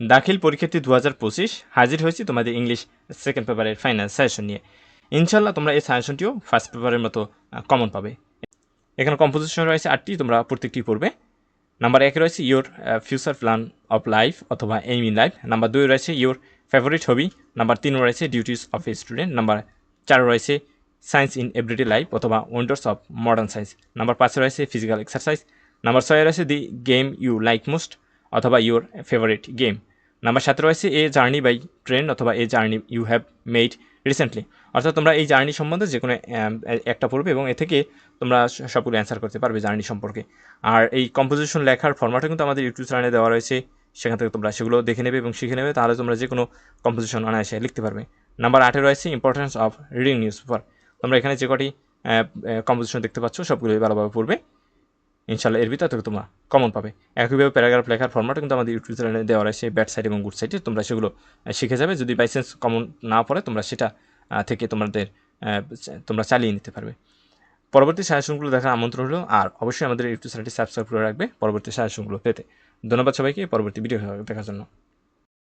দাখিল পরীক্ষার্থী দু হাজার পঁচিশ, হাজির হয়েছি তোমাদের ইংলিশ সেকেন্ড পেপারের ফাইনাল সাজেশন নিয়ে। ইনশাল্লাহ তোমরা এই সাজেশনটিও ফার্স্ট পেপারের মতো কমন পাবে। এখানে কম্পোজিশন রয়েছে আটটি, তোমরা প্রত্যেকটি পড়বে। নাম্বার একে রয়েছে your future plan of life অথবা এইম ইন লাইফ নাম্বার দুই রয়েছে ইওর ফেভারিট হবি নাম্বার তিন রয়েছে duties of a student number চার রয়েছে সায়েন্স ইন এভরিডে লাইফ অথবা wonders of modern science number পাঁচে রয়েছে ফিজিক্যাল এক্সারসাইজ নাম্বার ছয়ে রয়েছে the game you like most অথবা ইউর ফেভারিট গেম নাম্বার সাথে রয়েছে এ জার্নি বাই ট্রেন অথবা a journey you have made recently অর্থাৎ তোমরা এই জার্নি সম্বন্ধে যে কোনো একটা পড়বে এবং এ থেকে তোমরা সবগুলো অ্যান্সার করতে পারবে জার্নি সম্পর্কে। আর এই কম্পোজিশন লেখার ফর্মাটও কিন্তু আমাদের ইউটিউব চ্যানেলে দেওয়া রয়েছে। সেখান থেকে তোমরা সেগুলো দেখে নেবে এবং শিখে নেবে, তাহলে তোমরা যে কোনো কম্পোজিশন অনায়াসে লিখতে পারবে। নাম্বার আটে রয়েছে importance of reading newspaper তোমরা এখানে যে কটি কম্পোজিশন দেখতে পাচ্ছ, সবগুলোই ভালোভাবে পড়বে। ইনশাল্লাহ এর ভিতরে তোমরা কমন পাবে। একইভাবে প্যারাগ্রাফ লেখার ফর্মাটও কিন্তু আমাদের ইউটিউব চ্যানেলে দেওয়া রয়েছে ব্যাট সাইড এবং গুড সাইডে তোমরা সেগুলো শিখে যাবে। যদি বাইসেন্স কমন না পড়ে, তোমরা সেটা থেকে তোমাদের তোমরা চালিয়ে নিতে পারবে। পরবর্তী সাজেশনগুলো দেখার আমন্ত্রণ হলো। আর অবশ্যই আমাদের ইউটিউব চ্যানেলটি সাবস্ক্রাইব করে রাখবে পরবর্তী সাজেশনগুলো পেতে। ধন্যবাদ সবাইকে। পরবর্তী ভিডিও দেখার জন্য।